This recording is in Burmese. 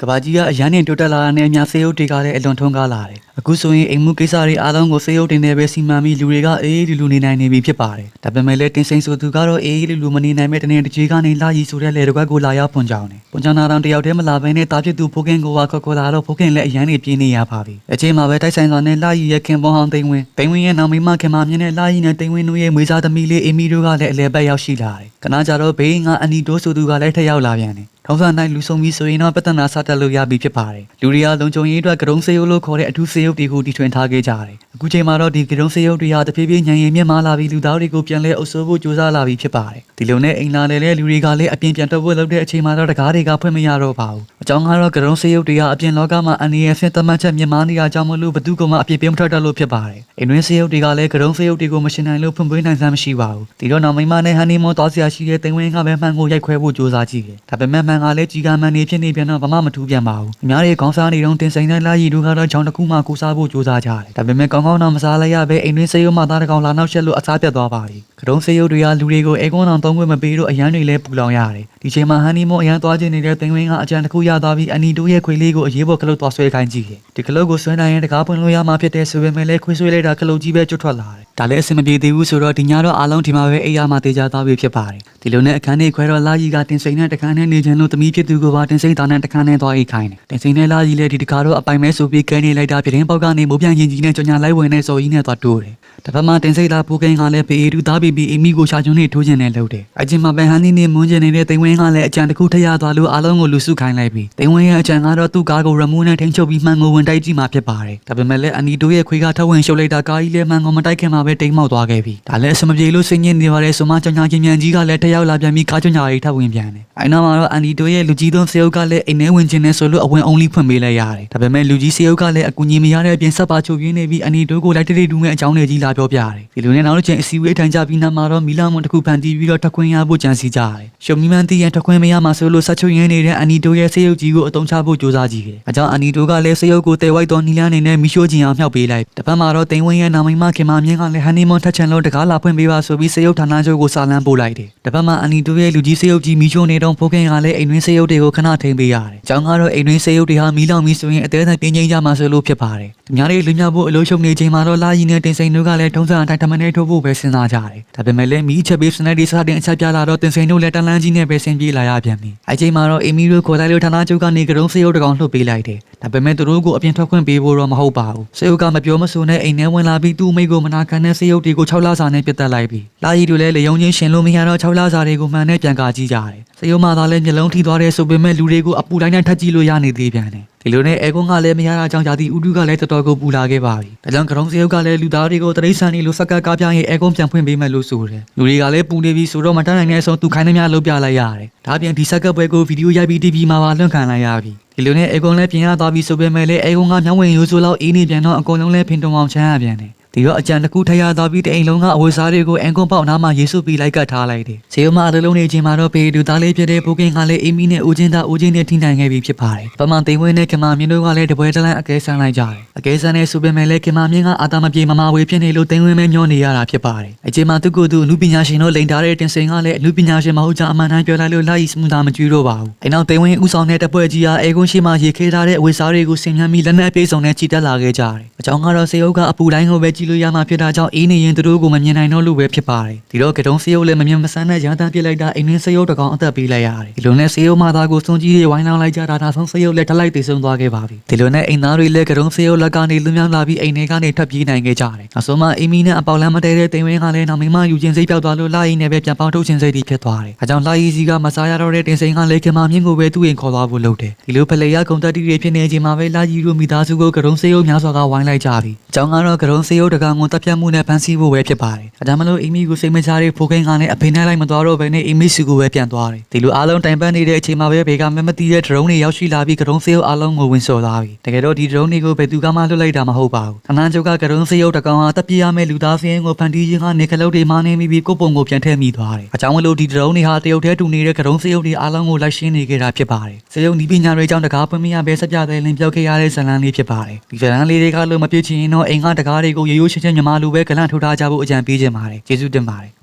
ကဘာကြီးကအရန်နဲ့တိုးတက်လာတာနဲ့အများစေယုတ်တွေကလည်းအလွန်ထုံးကားလာတယ်အခုဆိုရင်အိမ်မှုကိစ္စတွေအားလုံးကိုစေယုတ်တင်နေပဲစီမံပြီးလူတွေကအေးအေးလူလူနေနိုင်နေပြီဖြစ်ပါတယ်ဒါပေမဲ့လည်းတင်စိန်ဆိုသူကတော့အေးအေးလူလူမနေနိုင်မဲ့တနေ့တစ်ချိန်ကနေလာရီဆိုတဲ့လေတကွက်ကိုလာရောက်ပွန်ကြောင်းတယ်ပွန်ကြောင်းနာတောင်တယောက်တည်းမလာဘဲနဲ့တာဖြစ်သူဖိုးခင်ကိုကခေါ်ခေါ်လာတော့ဖိုးခင်လည်းအရန်နေပြင်းနေရပါပြီအချိန်မှာပဲတိုက်ဆိုင်စွာနဲ့လာရီရဲ့ခင်ပွန်ဟောင်းသိန်းဝင်းသိန်းဝင်းရဲ့နောင်မိမခင်မမြင့်နဲ့လာရီနဲ့သိန်းဝင်းတို့ရဲ့မွေးစားသမီးလေးအေမီတို့ကလည်းအလဲပတ်ရောက်ရှိလာတယ်ခဏကြာတော့ဘေးကအနီတိုးဆိုသူကလည်းထက်ရောက်လာပြန်တယ် ထုံးစံတိုင်းလူဆုံးပြီးဆိုရင်တော့ပဿနာစတက်လို့ရပြီဖြစ်ပါတယ်။လူတွေကလုံခြုံရေးအတွက်ကရုံးစေယုပ်လို့ခေါ်တဲ့အထူးစေယုပ်တွေကိုတီထွင်ထားခဲ့ကြတယ်။အခုချိန်မှာတော့ဒီကရုံးစေယုပ်တွေဟာတဖြည်းဖြည်းညံရင်မြင့်မားလာပြီးလူသားတွေကိုပြန်လဲအုပ်စိုးဖို့ကြိုးစားလာပြီးဖြစ်ပါတယ်။ဒီလိုနဲ့အိမ်လာလေလေလူတွေကလည်းအပြင်ပြန်တော့ဖို့လုပ်တဲ့အချိန်မှာတော့တကားတွေကဖွင့်မရတော့ပါဘူး။ အကြောင်းကတော့ကရုံးစေယုပ်တွေကအပြင်လောကမှာအန္တရာယ်ဆင့်တမတ်ချက်မြင့်မားနေတာကြောင့်မလို့ဘသူကမှအပြစ်ပေးမထွက်တတ်လို့ဖြစ်ပါတယ်။အိမ်တွင်းစေယုပ်တွေကလည်းကရုံးစေယုပ်တွေကိုမရှင်းနိုင်လို့ဖွင့်ပွေးနိုင်စမ်းမရှိပါဘူး။ဒီတော့နောက်မိမနဲ့ဟန်နီမွန်သွားစရာရှိတဲ့တင်ဝင်းကပဲမှန်ကိုရိုက်ခွဲဖို့ကြိုးစားကြည့်တယ်။ဒါပေမဲ့မှန်ကလည်းကြီးကမှန်နေဖြစ်နေပြန်တော့ဘာမှမထူးပြန်ပါဘူးအများကြီးခေါင်းစားနေတော့တင်ဆိုင်တဲ့လာရီတို့ကတော့ချောင်းတစ်ခုမှကိုစားဖို့ကြိုးစားကြတယ်ဒါပေမဲ့ကောင်းကောင်းတော့မစားလိုက်ရပဲအိမ်တွင်းဆေးရုံမှသားတစ်ကောင်လာနောက်ရှက်လို့အစားပြတ်သွားပါပြီကတုံးဆေးရုံတွေကလူတွေကိုအဲကွန်းအောင်သုံးခွင့်မပေးတော့အရန်တွေလည်းပူလောင်ရတယ် ဒီချိန်မှာဟန်နီမွန်အရန်သွားခြင်းနေတဲ့တင်ဝင်းကအကြံတစ်ခုရသွားပြီးအနီတို့ရဲ့ခွေလေးကိုအရေးပေါ်ကလုတ်သွားဆွဲခိုင်းကြည့်တယ်ဒီကလုတ်ကိုဆွဲနိုင်ရင်တကားပွင့်လို့ရမှာဖြစ်တဲ့ဆိုပေမဲ့လည်းခွေးဆွဲလိုက်တာကလုတ်ကြီးပဲကျွတ်ထွက်လာတယ်ဒါလည်းအဆင်မပြေသေးဘူးဆိုတော့ဒီညတော့အားလုံးဒီမှာပဲအိယာမှာတေချာသွားပြီဖြစ်ပါတယ်ဒီလိုနဲ့အခန်းထဲခွဲတော့လာကြီးကတင်စိန်နဲ့တခန်းနဲ့နေခြင်းလို့တမီးဖြစ်သူကပါတင်စိန်သားနဲ့တခန်းနဲ့သွားအိတ်ခိုင်းတယ်တင်စိန်နဲ့လာကြီးလည်းဒီတခါတော့အပိုင်မဲဆိုပြီးကဲနေလိုက်တာပြတင်းပေါက်ကနေမိုးပြန်ရင်ကြီးနဲ့ကြောင်ညာလိုက်ဝင်နေစော်ကြီးနဲ့သွားတိုးတယ်တစ်ဖက်မှာတင်စိန်လာပူကင်းကလည်းပေအေတူသားပြီးပြီးအီမီကိုရှာချွန်းနေထိုးခြင်းနဲ့လှုပ်တယ်အချင်းမှာပဲဟန်နီနဲ့မွန်းကျင်နေတဲ့တင်ဝင်းကလည်းအကြံတစ်ခုထရသွားလို့အားလုံးကိုလူစုခိုင်းလိုက်ပြီးတင်ဝင်းရဲ့အကြံကတော့သူ့ကားကိုရမူးနဲ့ထိန်းချုပ်ပြီးမှန်ကိုဝင်တိုက်ကြည့်မှာဖြစ်ပါတယ်ဒါပေမဲ့လည်းအနီတိုရဲ့ခွေးကထပ်ဝင်ရှုပ်လိုက်တာကားကြီးလည်းမှန်ကိုမတိုက်ခင်မှာပဲတိမ်မောက်သွားခဲ့ပြီဒါလည်းအစမပြေလို့စိတ်ညစ်နေပါတယ်ဆိုမှကြောင်ညာချင်းမြန်ကြီးကလည်းထရောက်လာပြန်ပြီးကားကြောင်ညာရေးထပ်ဝင်ပြန်တယ်အဲ့နောက်မှာတော့အန်ဒီတိုရဲ့လူကြီးသွန်းစေအုပ်ကလည်းအိမ်ထဲဝင်ခြင်းနဲ့ဆိုလို့အဝင် only ဖွင့်ပေးလိုက်ရတယ်ဒါပေမဲ့လူကြီးစေအုပ်ကလည်းအကူအညီမရတဲ့အပြင်ဆက်ပါချုပ်ပြင်းနေပြီးအန်ဒီတိုကိုလိုက်တိတ်တူးမဲ့အကြောင်းတွေကြီးလာပြောပြရတယ်ဒီလိုနဲ့နောက်တစ်ချိန်အစီအဝေးထိုင်ကြပြီးနောက်မှာတော့မီလာမွန်တစ်ခုဖန်တီးပြီးတော့ထခွင်းရဖို့ကြံစီကြရတယ်ရှုံမီမန်တီရန်ထခွင်းမရမှာဆိုလို့ဆက်ချုပ်ရင်းနေတဲ့အန်ဒီတိုရဲ့စေအုပ်ကြီးကိုအတုံးချဖို့ကြိုးစားကြည့်တယ်အကြောင်းအန်ဒီတိုကလည်းစေအုပ်ကိုတဲဝိုက်တော်နီလန်းနေနဲ့မီရှိုးချင်အောင်မြှောက်ပေးလိုက်တစ်ဖက်မှာတော့တိန်ဝင်းရဲ့နာမည်မခင်မမြင်းကလည်းဟန်နီမွန်ထက်ချန်လို့တကားလာဖွင့်ပေးပါဆိုပြီးစေအုပ်ဌာနချုပ်ကိုစာလန်းပို့လိုက်တယ်တစ်ဖက်မှာအန်ဒီတိုရဲ့လူကြီးစေအုပ်ကြီးမီရှိုးနေတော့ဖိုးခင်ကလည်းအိမ်တွင်းစေအုပ်တွေကိုခဏထိန်ပေးရတယ်အကြောင်းကတော့အိမ်တွင်းစေအုပ်တွေဟာမီးလောင်ပြီးဆိုရင်အသေးသေးပြင်းချင်းကြမှာဆိုလို့ဖြစ်ပါတယ်။ညတွေလူများဖို့အလို့ရှုံနေချိန်မှာတော့လာရီနဲ့တင်စိန်တို့ကလည်းထုံးစံအတိုင်းတမန်နဲ့ထိုးဖို့ပဲစဉ်းစားကြတယ်။ဒါပေမဲ့လည်းမီးချက်ပေးစနေဒီစတင်အချက်ပြလာတော့တင်စိန်တို့လည်းတန်လန်းကြီးနဲ့ပဲဆင်ပြေးလာရပြန်ပြီ။အဲချိန်မှာတော့အီမီတို့ခေါ်လိုက်လို့ဌာနချုပ်ကနေကရုံးစေအုပ်တကောင်လှုပ်ပေးလိုက်တယ်။ဒါပေမဲ့သူတို့ကိုအပြင်ထွက်ခွင့်ပေးဖို့တော့မဟုတ်ပါဘူး။စေအုပ်ကမပြောမဆိုနဲ့အိမ်ထဲဝင်လာပြီးသူ့မိကိုမနာခံတဲ့စေအုပ်တွေကို6လစာနဲ့ပြတ်တက်လိုက်ပြီ။လာရီတို့လည်းလေယုံချင်းရှင်လို့မရတော့6လစာတွေကိုမှန်နဲ့ပြန်ကာကြည့်ကြတယ်။စေအုပ်မှသာလည်းမျက်လုံးထိသွားတဲ့ဆိုပေမဲ့လူတွေကိုအပူတိုင်းနဲ့ထပ်ကြည့်လို့ရနေသေးပြန်တယ်။ ဒီလိုနဲ့အဲကွန်းကလည်းမရတာကြောင့်ဂျာတိဥတုကလည်းတော်တော်ကိုပူလာခဲ့ပါပြီ။ဒါကြောင့်ကရုံးစရုပ်ကလည်းလူသားတွေကိုတရိษံနေလို့စက်ကကားပြရင်အဲကွန်းပြန်ဖွင့်ပေးမယ်လို့ဆိုတယ်။လူတွေကလည်းပူနေပြီဆိုတော့မတန်းနိုင်တဲ့အဆုံးသူခိုင်းသမျှလုပ်ပြလိုက်ရတယ်။ဒါပြင်ဒီစက်ကပွဲကိုဗီဒီယိုရိုက်ပြီး TV မှာပါလွှင့်ခံလိုက်ရပြီ။ဒီလိုနဲ့အဲကွန်းလည်းပြင်ရသွားပြီဆိုပေမဲ့လည်းအဲကွန်းကမြောင်းဝင်ရိုးစိုးလောက်အေးနေပြန်တော့အကုန်လုံးလည်းဖင်တုံအောင်ချမ်းရပြန်တယ်။ ဒီတော့အကြံတစ်ခုထရသွားပြီးတအိမ်လုံးကအဝတ်စားတွေကိုအန်ကွန်ပေါက်နားမှာရေးဆုပ်ပြီးလိုက်ကတ်ထားလိုက်တယ်။ဇေယုံမအလုံးနေချင်းမှာတော့ပေတူသားလေးဖြစ်တဲ့ဘိုကင်ကလည်းအီမီနဲ့ဦးချင်းသားဦးချင်းနဲ့ထိနိုင်ခဲ့ပြီဖြစ်ပါတယ်။ပမာသိမ်ဝင်းနဲ့ကမာမြင့်တို့ကလည်းတပွဲတလန့်အကဲဆန်းလိုက်ကြတယ်။အကဲဆန်းတဲ့စူပယ်မယ်လည်းကမာမြင့်ကအာတာမပြေမမဝေးဖြစ်နေလို့သိမ်ဝင်းပဲမျောနေရတာဖြစ်ပါတယ်။အချိန်မှာသူကသူအမှုပညာရှင်တို့လိန်ထားတဲ့တင်စင်ကလည်းအမှုပညာရှင်မဟုတ်ကြအမှန်တမ်းပြောလိုက်လို့လာဤစမှုသားမကြွေးတော့ပါဘူး။အဲနောက်သိမ်ဝင်းဦးဆောင်တဲ့တပ်ဖွဲ့ကြီးဟာအဲကွန်းရှိမှရေခဲထားတဲ့အဝတ်စားတွေကိုဆင်မြန်းပြီးလက်နက်ပြေးစုံနဲ့ချီတက်လာခဲ့ကြတယ်။အကြောင်းကတော့စေအုပ်ကအပူတိုင်းကိုပဲကြည့်လို့ရမှာဖြစ်တာကြောင့်အေးနေရင်သူတို့ကိုမမြင်နိုင်တော့လို့ပဲဖြစ်ပါတယ်ဒီတော့ကတုံးစေယုပ်လည်းမမြင်မဆန်းတဲ့ရန်တမ်းပြစ်လိုက်တာအိမ်ရင်းစေယုပ်တကောင်အသက်ပေးလိုက်ရတယ်ဒီလိုနဲ့စေယုပ်မသားကိုစွန်ကြီးတွေဝိုင်းလောင်းလိုက်ကြတာဒါဆုံးစေယုပ်လည်းထလိုက်တည်ဆုံသွားခဲ့ပါပြီဒီလိုနဲ့အိမ်သားတွေလည်းကတုံးစေယုပ်လက်ကနေလွန်မြောက်လာပြီးအိမ်ထဲကနေထွက်ပြေးနိုင်ခဲ့ကြတယ်နောက်ဆုံးမှအီမီနဲ့အပေါလမ်းမတဲတဲ့တိမ်ဝင်းကလည်းနောက်မိမယူခြင်းစိတ်ပြောက်သွားလို့လာရီနဲ့ပဲပြန်ပေါင်းထုတ်ခြင်းစိတ်တွေဖြစ်သွားတယ်အဲကြောင့်လာရီစီကမစားရတော့တဲ့တင်စိန်ကလည်းကမာမြင့်ကိုပဲသူ့ရင်ခေါ်သွားဖို့လုပ်တယ်ဒီလိုဖလေရကုံတက်တီတွေဖြစ်နေချိန်မှာပဲလာရီတို့မိသားစုကိုကတုံးစေယုပ်များစွာကဝိုင်းလိုက်ကြပြီအကြောင်းကတော့ကတုံးစေယုပ်တကောင်ကိုတပ်ဖြတ်မှုနဲ့ဖမ်းဆီးဖို့ပဲဖြစ်ပါတယ်။ဒါမှမလို့အီမီကိုစိတ်မချတဲ့ဖိုကိန်းကလည်းအဖေနဲ့လိုက်မသွားတော့ဘဲနဲ့အီမီစီကိုပဲပြန်သွားတယ်။ဒီလိုအားလုံးတိုင်ပန်းနေတဲ့အချိန်မှာပဲဘေကမမသိတဲ့ drone တွေရောက်ရှိလာပြီးကရုံးစေးအားလုံးကိုဝင်ဆော်သွားပြီ။တကယ်တော့ဒီ drone တွေကိုဘယ်သူကမှလွတ်လိုက်တာမဟုတ်ပါဘူး။ခဏချုပ်ကကရုံးစေးရုပ်တကောင်ဟာတပ်ပြရမယ့်လူသားစင်းကိုဖန်တီးခြင်းကနေကလုတ်တွေမာနေမိပြီးကိုပုံကိုပြန်ထည့်မိသွားတယ်။အကြောင်းမလို့ဒီ drone တွေဟာတရုတ်ထဲတူနေတဲ့ကရုံးစေးရုပ်တွေအားလုံးကိုလိုက်ရှင်းနေခဲ့တာဖြစ်ပါတယ်။စေရုပ်နီးပညာတွေကြောင့်တကားပွင့်မရပဲစပြတဲ့လင်းပြောက်ခဲ့ရတဲ့ဇလန်းလေးဖြစ်ပါတယ်။ဒီဇလန်းလေးတွေကလို့မပြည့်ချင်ရင်တော့အိမ်ကတကားတွေကိုရိုးရိုးရှင်းရှင်းညီမလိုပဲကလန့်ထုတ်ထားကြဖို့အကြံပေးချင်ပါတယ်။ကျေးဇူးတင်ပါတယ်